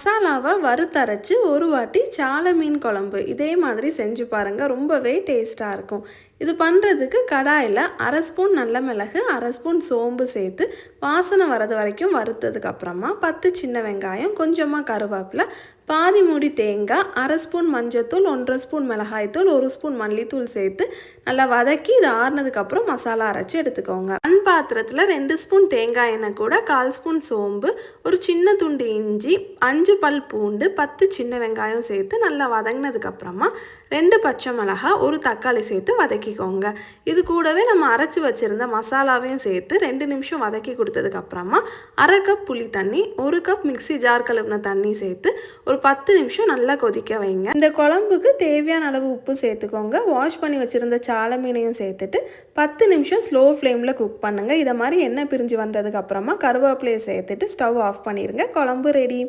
மசாலாவை வறுத்தரைச்சி ஒரு வாட்டி சாலை மீன் குழம்பு இதே மாதிரி செஞ்சு பாருங்கள் ரொம்பவே டேஸ்ட்டாக இருக்கும். இது பண்ணுறதுக்கு கடாயில் அரை ஸ்பூன் நல்ல மிளகு அரை ஸ்பூன் சோம்பு சேர்த்து வாசனை வரது வரைக்கும் வறுத்ததுக்கப்புறமா பத்து சின்ன வெங்காயம் கொஞ்சமாக கருவேப்பிலை பாதி மூடி தேங்காய் அரை ஸ்பூன் மஞ்சத்தூள் ஒன்றரை ஸ்பூன் மிளகாய்த்தூள் ஒரு ஸ்பூன் மல்லித்தூள் சேர்த்து நல்லா வதக்கி இது ஆறுனதுக்கப்புறம் மசாலா அரைச்சி எடுத்துக்கோங்க. மண் பாத்திரத்தில் ரெண்டு ஸ்பூன் தேங்காய் எண்ணெய் கூட கால் ஸ்பூன் சோம்பு ஒரு சின்ன துண்டு இஞ்சி அஞ்சு பல் பூண்டு பத்து சின்ன வெங்காயம் சேர்த்து நல்லா வதங்கினதுக்கப்புறமா ரெண்டு பச்சை மிளகாய் ஒரு தக்காளி சேர்த்து வதக்கிக்கோங்க. இது கூடவே நம்ம அரைச்சி வச்சுருந்த மசாலாவையும் சேர்த்து ரெண்டு நிமிஷம் வதக்கி கொடுத்ததுக்கப்புறமா அரை கப் புளி தண்ணி ஒரு கப் மிக்ஸி ஜார் கழுவின தண்ணி சேர்த்து ஒரு பத்து நிமிஷம் நல்லா கொதிக்க வைங்க. இந்த குழம்புக்கு தேவையான அளவு உப்பு சேர்த்துக்கோங்க. வாஷ் பண்ணி வச்சுருந்த சால மீனையும் சேர்த்துட்டு பத்து நிமிஷம் ஸ்லோ ஃப்ளேமில் குக் பண்ணுங்கள் இதை மாதிரி எண்ணெய் பிரிஞ்சு வந்ததுக்கப்புறமா கருவேப்பிலையை சேர்த்துட்டு ஸ்டவ் ஆஃப் பண்ணிடுங்க குழம்பு ரெடி